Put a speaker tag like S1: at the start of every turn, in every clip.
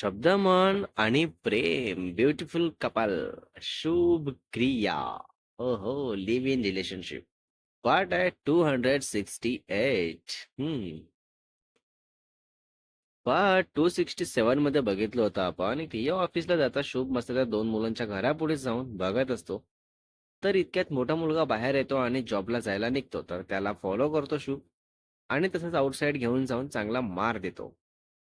S1: शब्द मन आणि प्रेम. ब्युटिफुल कपाल. शुभ क्रिया. हो हो लिव्ह इन रिलेशनशिप. पार्ट आहे two hundred sixty eight. Hmm. Part two sixty सेवनमध्ये बघितलं होतं आपण की या ऑफिसला जाता शुभ मस्त दोन मुलांच्या घरापुढे जाऊन बघत असतो. तर इतक्यात मोठा मुलगा बाहेर येतो आणि जॉबला जायला निघतो. तर त्याला फॉलो करतो शुभ आणि तसंच आउटसाईड घेऊन जाऊन चांगला मार देतो.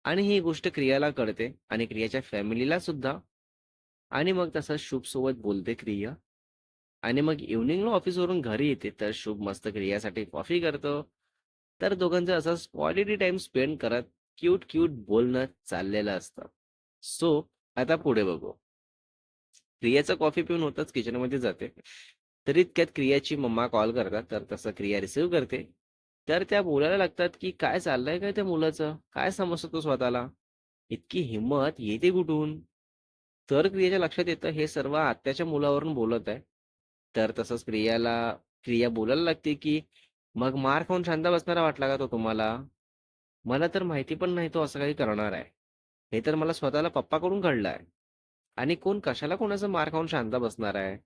S1: आणि ही गोष्ट क्रियाला कळते आणि क्रियाच्या फॅमिलीला सुद्धा. आणि मग तसं शुभ सोबत बोलते क्रिया. आणि मग इव्हनिंगला ऑफिसवरून घरी येते तर शुभ मस्त क्रियासाठी कॉफी करतो. तर दोघांचं असंच क्वालिटी टाइम स्पेंड करत क्यूट क्यूट बोलणं चाललेलं असतं. सो आता पुढे बघू. क्रियाचं कॉफी पिऊन होतच किचनमध्ये जाते. तर इतक्यात क्रियाची मम्मा कॉल करतात तर तसं क्रिया रिसीव्ह करते. तर त्या बोलायला लागतात की काय चाललंय काय त्या मुलाचं? काय समजतो तो स्वतःला? इतकी हिंमत येते कुठून? तर क्रियाच्या लक्षात येतं हे सर्व आत्याच्या मुलावरून बोलत आहे. तर तसंच क्रियाला क्रिया बोलायला लागते की मग मार खाऊन शांत बसणारा वाटला का तो तुम्हाला? मला तर माहिती पण नाही तो असं काही करणार आहे. हे तर मला स्वतःला पप्पाकडून कळलंय आणि कोण कशाला कोणाचा मार खाऊन शांत बसणार आहे?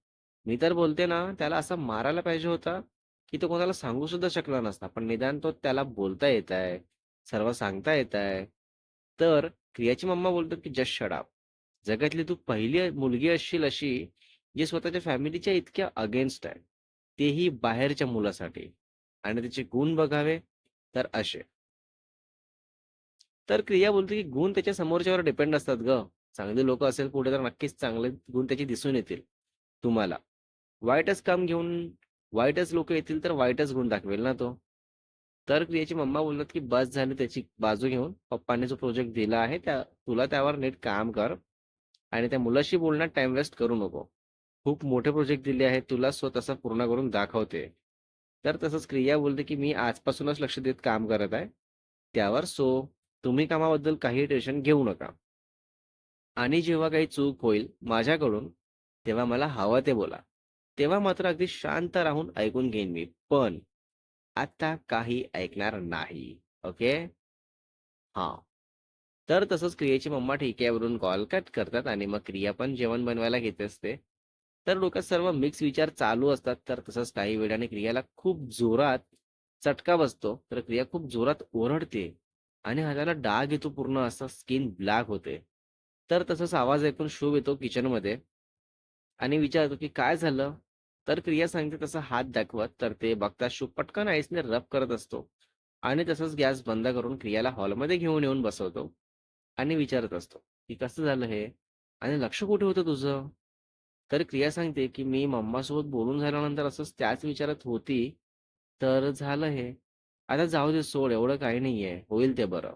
S1: मी तर बोलते ना त्याला असं मारायला पाहिजे होता. की तो कोणाला सांगू सुद्धा शकला नसता. पण निदान तो त्याला बोलता येत आहे सर्व सांगता येत आहे. तर क्रियाची मम्मा बोलतो की जस्ट शडाप जगातली तू पहिली मुलगी असशील अशी जी स्वतःच्या फॅमिलीच्या इतक्या अगेन्स्ट आहे. तेही बाहेरच्या मुलासाठी. आणि त्याचे गुण बघावे तर असे. तर क्रिया बोलते की गुण त्याच्या समोरच्यावर डिपेंड असतात ग. चांगले लोक असेल पुढे तर नक्कीच चांगले गुण त्याचे दिसून येतील तुम्हाला. वाईटच काम घेऊन वाईटच लोक येतील तर वाईटच गुण दाखवेल ना तो. तर क्रियाची मम्मा बोलतात की बस झाली त्याची बाजू घेऊन. पप्पाने जो प्रोजेक्ट दिला आहे त्या तुला त्यावर नीट काम कर आणि त्या मुलाशी बोलण्यात टाइम वेस्ट करू नको. खूप मोठे प्रोजेक्ट दिले आहेत तुला सो पूर्ण करून दाखवते. तर तसंच क्रिया बोलते की मी आजपासूनच लक्ष देत काम करत आहे. त्यावर सो. तुम्ही कामाबद्दल काही टेन्शन घेऊ नका. आणि जेव्हा काही चूक होईल माझ्याकडून तेव्हा मला हवं ते बोला. तेव्हा मात्र अगदी शांत राहून ऐकून घेईन मी. पण आता काही ऐकणार नाही. ओके? हा. तर तसंच क्रियेची मम्मा ठिक्यावरून कॉल कट करतात आणि मग क्रिया पण जेवण बनवायला घेत असते. तर डोक्यात सर्व मिक्स विचार चालू असतात. तर तसंच काही वेळाने क्रियाला खूप जोरात चटका बसतो. तर क्रिया खूप जोरात ओरडते आणि हाताला डाग येतो पूर्ण असा स्किन ब्लॅक होते. तर तसंच आवाज ऐकून शोभ येतो किचनमध्ये आणि विचारतो की काय झालं? तर क्रिया सांगते तसं हात दाखवत तर ते बघता शुभ पटकन आईसने रब करत असतो. आणि तसंच गॅस बंद करून क्रियाला हॉलमध्ये घेऊन येऊन बसवतो. आणि विचारत असतो की कसं झालं हे? आणि लक्ष कुठे होतं तुझं? तर क्रिया सांगते की मी मम्मासोबत बोलून झाल्यानंतर असंच त्याच विचारत होती तर झालं हे. आता जाऊ दे सोड एवढं काही नाहीये. होईल ते बरं.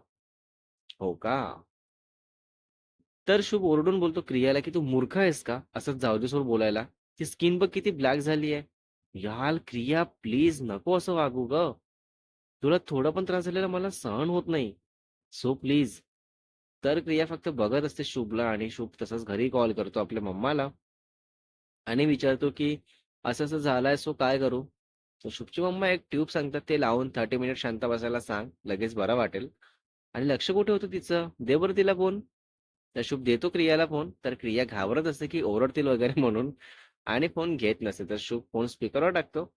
S1: हो का? तर शुभ ओरडून बोलतो क्रियाला की तू मूर्ख आहेस का? असंच जाऊ दे सोड बोलायला. ती स्किन बघ किती ब्लॅक झाली आहे. याल क्रिया प्लीज नको असं वागू ग. तुला थोडं पण त्रास झालेला मला सहन होत नाही. So please. तर क्रिया फक्त बघत असते शुभला आणि शुभ तसंच घरी कॉल करतो आपल्या मम्माला. आणि विचारतो की असं असं झालंय सो काय करू? तर शुभची मम्मा एक ट्यूब सांगतात ते लावून थर्टी मिनिट शांत बसायला सांग लगेच बरं वाटेल. आणि लक्ष कुठे होतं तिचं? दे बरं तिला फोन तर शुभ देतो क्रियाला फोन तर क्रिया घाबरत असते की ओरडतील वगैरे म्हणून. आणि फोन घेत नसेल तर शुभ फोन स्पीकरवर टाकतो.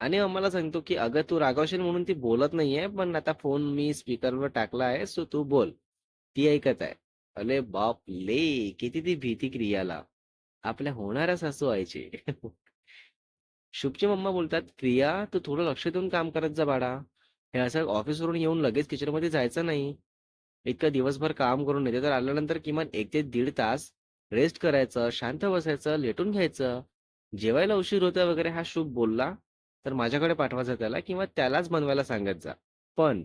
S1: आणि मम्माला सांगतो की अगं तू रागावशील म्हणून ती बोलत नाहीये पण आता फोन मी स्पीकरवर टाकला आहे सो तू बोल. ती ऐकत आहे. अरे बाप ले किती ती भीती क्रियाला. आपल्या होणाऱ्या सासू व्हायची शुभची मम्मा बोलतात क्रिया तू थोडं लक्ष देऊन काम करत जा बाळा. हे असं ऑफिसवरून येऊन लगेच किचनमध्ये जायचं नाही. इतकं दिवसभर काम करून येते तर आल्यानंतर किमान एक ते दीड तास रेस्ट करायचं शांत बसायचं लेटून घ्यायचं. जेवायला उशीर होता वगैरे हा शुभ बोलला तर माझ्याकडे पाठवायचा त्याला किंवा त्यालाच बनवायला सांगत जा. पण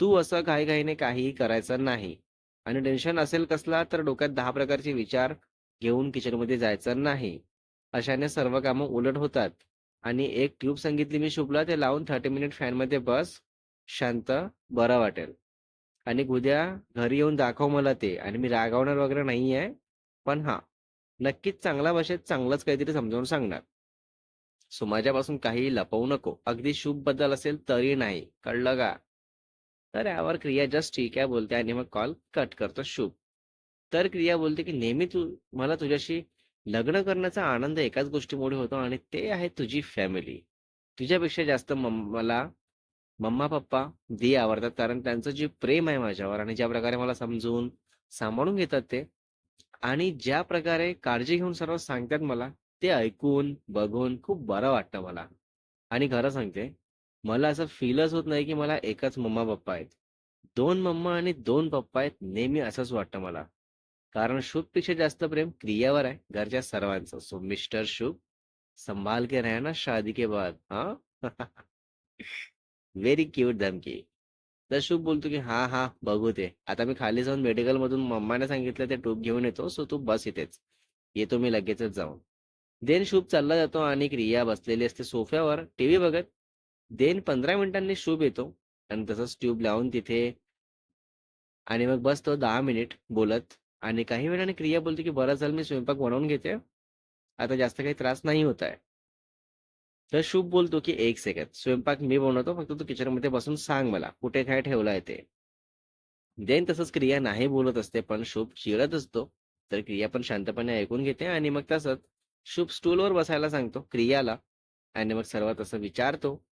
S1: तू असं घाईघाईने काहीही करायचं नाही. आणि टेन्शन असेल कसला तर डोक्यात दहा प्रकारचे विचार घेऊन किचनमध्ये जायचं नाही. अशाने सर्व कामं उलट होतात. आणि एक ट्यूब सांगितली मी शुभला ते लावून थर्टी मिनिट फॅनमध्ये बस. शांत बरं वाटेल. आणि उद्या घरी येऊन दाखव मला ते. आणि मी रागावणार वगैरे नाही आहे पण हा नक्कीच चांगल्या भाषेत चांगलंच काहीतरी समजावून सांगणार. सो माझ्यापासून काही लपवू नको अगदी शुभबद्दल असेल तरी नाही कळलं का? तर यावर क्रिया जस्ट ठीक आहे बोलते आणि मग कॉल कट करतो शुभ. तर क्रिया बोलते की नेहमी तू मला तुझ्याशी लग्न करण्याचा आनंद एकाच गोष्टीमुळे होतो आणि ते आहे तुझी फॅमिली. तुझ्यापेक्षा जास्त मम मला मम्मा-पप्पा, दी आवडतात कारण त्यांचं जे प्रेम आहे माझ्यावर आणि ज्या प्रकारे मला समजून, सांभाळून घेतात ते आणि ज्या प्रकारे काळजी घेऊन सर्व सांगतात मला, ते ऐकून, बघून खूप बरं वाटतं मला. आणि खरं सांगते, मला असं फीलच होत नाही की मला एकच मम्मा-पप्पा आहेत. दोन मम्मा आणि दोन पप्पा आहेत. नेहमी असंच वाटतं मला. कारण शुभपेक्षा जास्त प्रेम क्रियावर आहे घरच्या सर्वांचं. सो मिस्टर शुभ, संभाल के रहना शादी के बाद. हा व्हेरी क्यूट धमकी. तर शुभ बोलतो की हा हा बघू ते. आता मी खाली जाऊन मेडिकल मधून मम्माने सांगितलं ते टूप घेऊन येतो, सो तू बस इथेच. येतो मी लगेचच जाऊन." देन शुभ चालला जातो आणि रिया बसलेली असते सोफ्यावर टीव्ही बघत. देन 15 मिनिटांनी शुभ येतो आणि तसंच ट्यूब लावून तिथे आणि मग बसतो दहा मिनिट बोलत आणि काही वेळाने क्रिया बोलते की "बरं झालं मी स्वयंपाक बनवून घेते. आता जास्त काही त्रास नाही होत आहे." तर शुभ बोलतो की एक सेकंद. स्वयंपाक मी बनवतो. फक्त तू किचनमध्ये बसून सांग मला, कुठे काय ठेवलंय ते." देन तसंच क्रिया नाही बोलत असते, पण शुभ चिडत असतो. तर क्रिया पण शांतपणे ऐकून घेते आणि मग तसंच शुभ स्टूलवर बसायला सांगतो क्रियाला आणि मग सर्व तसं विचारतो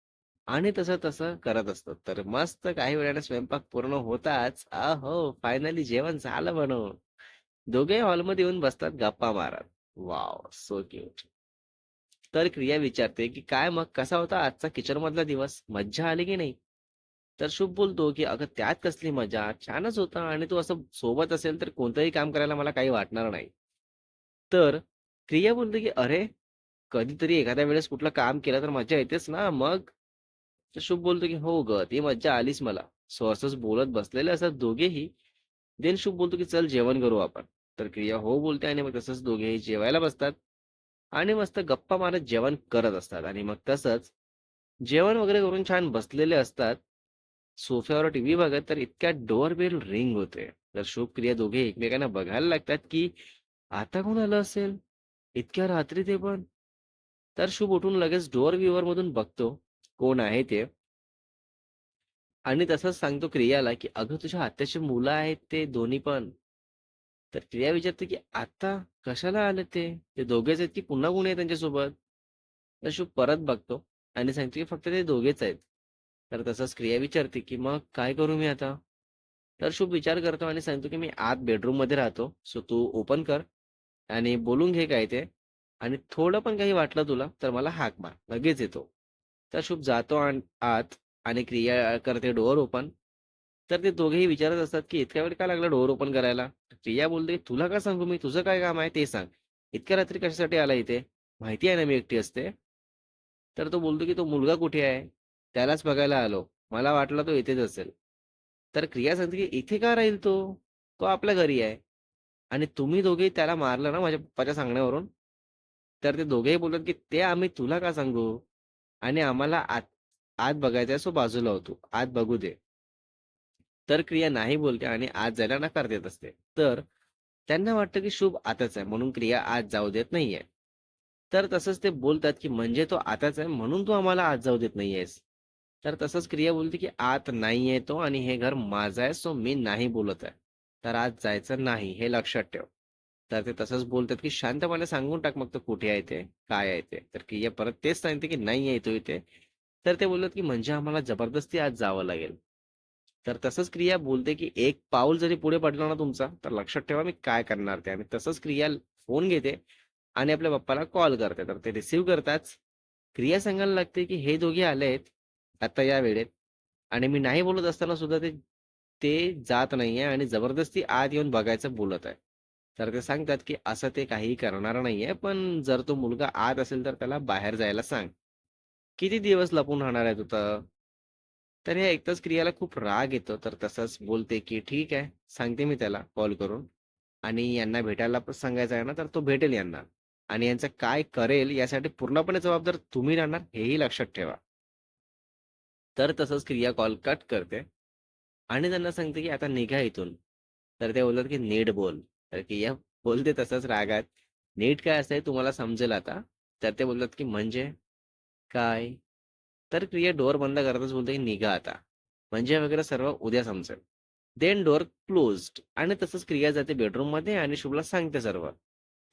S1: आणि तसं-तसं करत असतो. तर मस्त काही वेळाने स्वयंपाक पूर्ण होताच, अहो! फायनली जेवण झालं म्हणून दोघेही हॉलमध्ये येऊन बसतात गप्पा मारत. Wow so cute. तर क्रिया विचारते की "काय मग कसा होता आजचा किचनमधला दिवस? मज्जा आली की नाही?" तर शुभ बोलतो की "अगं त्यात कसली मजा? छानच होता आणि तू असं सोबत असेल तर कोणतंही काम करायला मला काही वाटणार नाही." तर क्रिया बोलते की "अरे, कधीतरी एखाद्या वेळेस कुठलं काम केलं तर मज्जा येतेच ना मग?" तर शुभ बोलतो की "हो ग ती मज्जा आलीच मला." सो असंच बोलत बसलेले असतात दोघेही. देन शुभ बोलतो की "चल जेवण करू आपण." तर क्रिया हो बोलते आणि मग तसंच दोघेही जेवायला बसतात आणि मस्त गप्पा मारत जेवण करत असतात आणि मग तसंच जेवण वगैरे करून छान बसलेले असतात. सोफ्यावर टीव्ही बघत, तर इतक्या डोअरबेल रिंग होते. तर शुभ, क्रिया दोघे एकमेकांना बघायला लागतात की आता कोण आलं असेल? इतक्या रात्री ते पण? तर शुभ उठून लगेच डोअर व्ह्यूवरमधून बघतो, कोण आहे ते. आणि तसंच सांगतो क्रियाला की "अगं तुझ्या आत्याची मुलं आहेत ते दोन्ही पण." तर क्रिया विचारते की "आता? कशाला आले ते? ते दोघेच आहेत की पुन्हा कोणी आहे त्यांच्यासोबत?" तर शुभ परत बघतो आणि सांगतो की "फक्त ते दोघेच आहेत." तर तसंच क्रिया विचारते की "मग काय करू मी आता?" तर शुभ विचार करतो आणि सांगतो की "मी आत बेडरूममध्ये राहतो. सो तू ओपन कर आणि बोलून घे काय ते आणि थोडं पण काही वाटलं तुला तर मला हाक मार. लगेच येतो." तर शुभ जातो आत आणि क्रिया करते डोअर ओपन. तर ते दोघेही विचारत असतात की "इतक्या वेळ का लागला डोअर ओपन करायला?" क्रिया बोलते "तुला का सांगू मी? तुझं काय काम आहे ते सांग. इतक्या रात्री कशासाठी आला इथे? माहिती आहे ना मी एकटी असते." तर तो बोलतो की "तो मुलगा कुठे आहे?" "त्यालाच बघायला आलो. मला वाटलं तो इथेच असेल." तर क्रिया सांगते की "इथे का राहील तो? तो आपल्या घरी आहे. आणि तुम्ही दोघेही त्याला मारलं ना माझ्या पप्पाच्या सांगण्यावरून?" तर ते दोघेही बोलतात की "ते आम्ही तुला का सांगू? आणि आम्हाला आत आत बघायचं आहे, सो बाजूला होतो आत बघू दे." तर क्रिया नाही बोलते आणि आज जायला नकार देत असते. तर त्यांना वाटतं की शुभ आताच आहे म्हणून क्रिया आज जाऊ देत नाहीये. तर तसंच ते बोलतात की "म्हणजे तो आताच आहे म्हणून तू आम्हाला आज जाऊ देत नाहीयेस." तर तसंच क्रिया बोलते की "आत नाहीये तो आणि हे घर माझं आहे, सो मी नाही बोलत आहे. तर आज जायचं नाही हे लक्षात ठेव." तर ते तसंच बोलतात की "शांतपणे सांगून टाक मग तो कुठे आहे ते? काय आहे ते?" तर क्रिया परत तेच सांगते की नाही तो इथे." तर ते बोलतात की "म्हणजे आम्हाला जबरदस्ती आज जावं लागेल." तर तसंच क्रिया बोलते की "एक पाऊल जरी पुढे पडला ना तुमचा, तर लक्षात ठेवा मी काय करणार ते." आणि तसंच क्रिया फोन घेते आणि आपल्या पप्पाला कॉल करते. तर ते रिसीव्ह करताच क्रिया सांगायला लागते की "हे दोघे आले आहेत, आता या वेळेत आणि मी नाही बोलत असताना सुद्धा ते ते जात नाहीये आणि जबरदस्ती आत येऊन बघायचं बोलत आहे." तर ते सांगतात की "असं ते काहीही करणार नाहीये, पण जर तो मुलगा आत असेल तर त्याला बाहेर जायला सांग. किती दिवस लपून राहणार आहे तुझं तर हे ऐकताच क्रियाला खूप राग येतो. तर तसंच बोलते की "ठीक आहे, सांगते मी त्याला कॉल करून आणि यांना भेटायला पण सांगायचं आहे ना, तर तो भेटेल यांना आणि यांचं काय करेल यासाठी पूर्णपणे जबाबदार तुम्ही राहणार हेही लक्षात ठेवा." तर तसंच क्रिया कॉल कट करते आणि त्यांना सांगते की "आता निघा इथून." तर ते बोलतात की "नीट बोल." तर क्रिया बोलते तसंच रागात, "नीट काय असतंय तुम्हाला समजेल आता." तर ते बोलतात की "म्हणजे? काय?" तर क्रिया डोअर बंद करताच बोलते की "निघा आता. म्हणजे वगैरे सर्व उद्या समजेल." देन डोअर क्लोज्ड आणि तसंच क्रिया जाते बेडरूममध्ये आणि शुभला सांगते सर्व.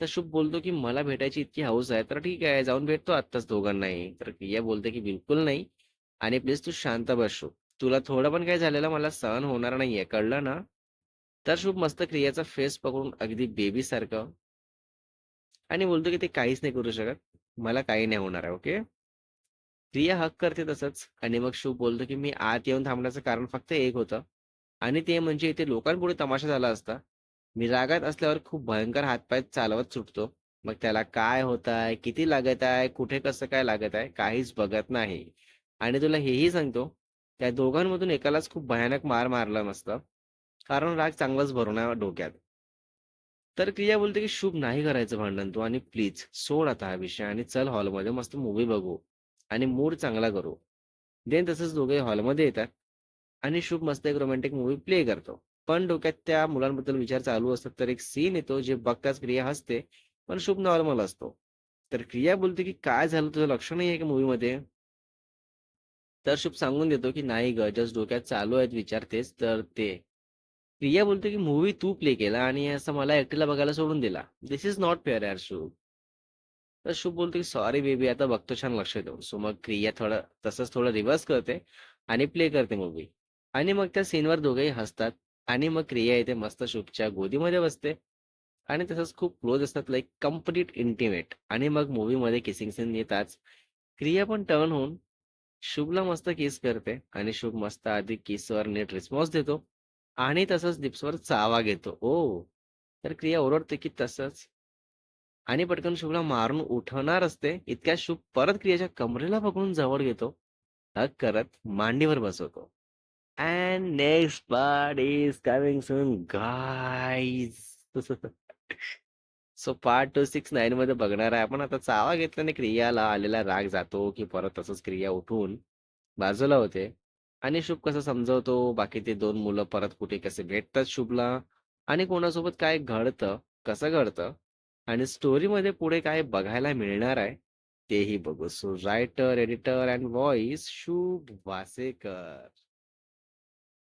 S1: तर शुभ बोलतो, की "मला भेटायची इतकी हौस आहे, तर ठीक आहे, जाऊन भेटतो आत्ताच दोघांनाही." तर क्रिया बोलते, की "बिलकुल नाही आणि प्लीज तू शांत बस शुभ. तुला थोडं पण काही झालेलं मला सहन होणार नाहीये, कळलं ना?" तर शुभ मस्त क्रियाचा फेस पकडून अगदी बेबी सारखं आणि बोलतो, की "ते काहीच नाही करू शकत. मला काही नाही होणार आहे, ओके?" प्रिया हक करते तसंच आणि मग शुभ बोलतो, की "मी आत येऊन थांबण्याचं कारण फक्त एक होतं आणि ते म्हणजे इथे लोकांपुढे तमाशा झाला असता. मी रागात असल्यावर खूप भयंकर हातपाय चालवत सुटतो. मग त्याला काय होत आहे, किती लागत आहे, कुठे कसं काय लागत आहे, काहीच बघत नाही. आणि तुला हेही सांगतो, त्या दोघांमधून एकालाच खूप भयानक मार मारला नसता. कारण राग चांगलाच भरून डोक्यात." तर क्रिया बोलते, की "शुभ नाही करायचं भांडण तू आणि प्लीज सोड आता हा विषय आणि चल हॉलमध्ये मस्त मूव्ही बघू आणि मूड चांगला करू." देन तसंच दोघे हॉलमध्ये येतात आणि शुभ मस्त एक रोमॅन्टिक मूवी प्ले करतो. पण डोक्यात त्या मुलांबद्दल विचार चालू असतात. तर एक सीन येतो जे बघताच क्रिया हसते, पण शुभ नॉर्मल असतो. तर क्रिया बोलते, की "काय झालं तुझं लक्ष नाहीये का मूवीमध्ये तर शुभ सांगून देतो, की "नाही गं, जस्ट डोक्यात चालू आहेत विचार तेच तर ते." प्रिया बोलते, की मूवी तू प्ले केला आणि असं मला एकटीला बघायला सोडून दिला. दिस इज नॉट फेअर यार शुभ." तर शुभ बोलते की "सॉरी बेबी, आता बघतो छान लक्ष देऊ सो मग क्रिया थोडं तसंच थोडं रिव्हर्स करते आणि प्ले करते मूवी आणि मग त्या सीनवर दोघेही हसतात आणि मग क्रिया येते मस्त शुभच्या गोदीमध्ये बसते. आणि तसंच खूप क्लोज असतात लाईक कंप्लीट इंटिमेट आणि मग मूवीमध्ये किसिंग सीन येताच क्रिया पण टर्न होऊन शुभला मस्त किस करते आणि शुभ मस्त आधी किसवर नीट रिस्पॉन्स देतो. आणि तसंच लिप्सवर चावा घेतो. ओ तर क्रिया ओरडते, की तसंच आणि पटकन शुभला मारून उठवणार असते, इतक्या शुभ परत क्रियाच्या कमरेला पकडून जवळ घेतो. हक करत मांडीवर बसवतो. And next part is coming soon guys. So part 2, 6, 9 मध्ये बघणार आहे आपण. आता चावा घेतल्याने क्रियाला आलेला राग जातो, की परत तसंच क्रिया उठून बाजूला होते आणि शुभ कसं समजवतो, बाकी ते दोन मुलं परत कुठे कसे भेटतात शुभला आणि कोणासोबत काय घडतं, कसं घडतं आणि स्टोरीमध्ये पुढे काय बघायला मिळणार आहे, तेही बघू. So writer, editor and voice Shubh Vasekar.